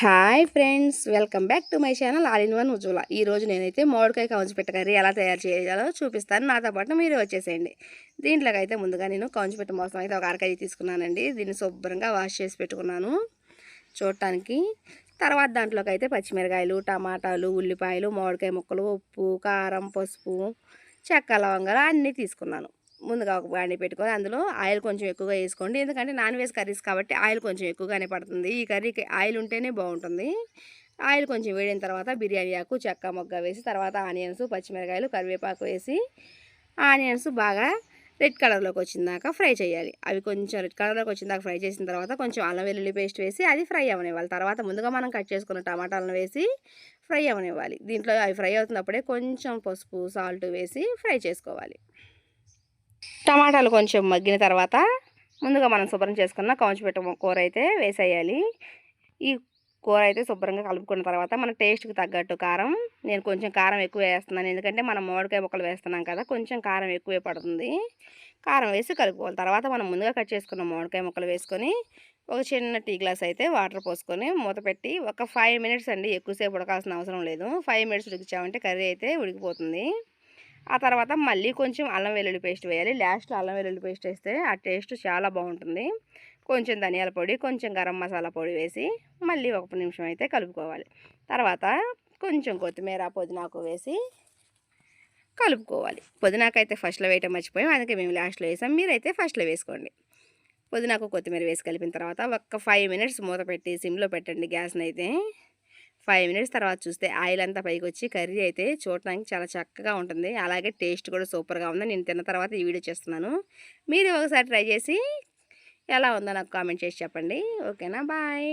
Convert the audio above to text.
Hi friends welcome back to my channel all in one Ujwala ఈరోజు నేనైతే మామిడికాయ కౌంచిపెట్ట curry ఎలా తయారు చేయాలో చూపిస్తాను. నాతో పాటు మీరు వచ్చేసేయండి. దీంట్లోకి అయితే ముందుగా నేను కౌంచి పెట్ట మోసం అయితే ఒక అరకాయ తీసుకున్నానండి. దీన్ని శుభ్రంగా వాష్ చేసి పెట్టుకున్నాను చూడటానికి. తర్వాత దాంట్లోకి అయితే పచ్చిమిరకాయలు టమాటాలు ఉల్లిపాయలు మామిడికాయ ముక్కలు ఉప్పు కారం పసుపు చెక్క లవంగాలు అన్నీ తీసుకున్నాను. ముందుగా ఒక బాండి పెట్టుకొని అందులో ఆయిల్ కొంచెం ఎక్కువగా వేసుకోండి. ఎందుకంటే నాన్ వెజ్ కర్రీస్ కాబట్టి ఆయిల్ కొంచెం ఎక్కువగానే పడుతుంది. ఈ కర్రీకి ఆయిల్ ఉంటేనే బాగుంటుంది. ఆయిల్ కొంచెం వేడిన తర్వాత బిర్యానీ ఆకు చెక్క మొగ్గ వేసి తర్వాత ఆనియన్స్ పచ్చిమిరకాయలు కరివేపాకు వేసి ఆనియన్స్ బాగా రెడ్ కలర్లోకి వచ్చిందాక ఫ్రై చేయాలి. అవి కొంచెం రెడ్ కలర్లోకి వచ్చిందాక ఫ్రై చేసిన తర్వాత కొంచెం అల్లం వెల్లుల్లి పేస్ట్ వేసి అది ఫ్రై అవనివ్వాలి. తర్వాత ముందుగా మనం కట్ చేసుకున్న టమాటాలను వేసి ఫ్రై అవనివ్వాలి. దీంట్లో అవి ఫ్రై అవుతున్నప్పుడే కొంచెం పసుపు సాల్ట్ వేసి ఫ్రై చేసుకోవాలి. టమాటాలు కొంచెం మగ్గిన తర్వాత ముందుగా మనం శుభ్రం చేసుకున్న కౌంచిపెట్ట కూర అయితే వేసేయాలి. ఈ కూర అయితే శుభ్రంగా కలుపుకున్న తర్వాత మన టేస్ట్కి తగ్గట్టు కారం నేను కొంచెం కారం ఎక్కువ వేస్తున్నాను. ఎందుకంటే మనం మామిడికాయ ముక్కలు వేస్తున్నాం కదా కొంచెం కారం ఎక్కువే పడుతుంది. కారం వేసి కలుపుకోవాలి. తర్వాత మనం ముందుగా కట్ చేసుకున్న మామిడికాయ ముక్కలు వేసుకొని ఒక చిన్న టీ గ్లాస్ అయితే వాటర్ పోసుకొని మూత పెట్టి ఒక ఫైవ్ మినిట్స్ అండి ఎక్కువసేపు ఉడకాల్సిన అవసరం లేదు. ఫైవ్ మినిట్స్ ఉడికించామంటే కర్రీ అయితే ఉడికిపోతుంది. ఆ తర్వాత మళ్ళీ కొంచెం అల్లం వెల్లుల్లి పేస్ట్ వేయాలి. లాస్ట్లో అల్లం వెల్లుల్లి పేస్ట్ వేస్తే ఆ టేస్ట్ చాలా బాగుంటుంది. కొంచెం ధనియాల పొడి కొంచెం గరం మసాలా పొడి వేసి మళ్ళీ ఒక నిమిషం అయితే కలుపుకోవాలి. తర్వాత కొంచెం కొత్తిమీర పుదీనాకు వేసి కలుపుకోవాలి. పుదీనాకు అయితే ఫస్ట్లో వేయటం మర్చిపోయాం. అందుకే మేము లాస్ట్లో వేసాం. మీరైతే ఫస్ట్లో వేసుకోండి. పుదీనాకు కొత్తిమీర వేసి కలిపిన తర్వాత ఒక్క ఫైవ్ మినిట్స్ మూత పెట్టి సిమ్లో పెట్టండి గ్యాస్ని అయితే. ఫైవ్ మినిట్స్ తర్వాత చూస్తే ఆయిల్ అంతా పైకి వచ్చి కర్రీ అయితే చూడటానికి చాలా చక్కగా ఉంటుంది. అలాగే టేస్ట్ కూడా సూపర్గా ఉంది. నేను తిన్న తర్వాత ఈ వీడియో చేస్తున్నాను. మీరు ఒకసారి ట్రై చేసి ఎలా ఉందో నాకు కామెంట్ చేసి చెప్పండి. ఓకేనా? బాయ్.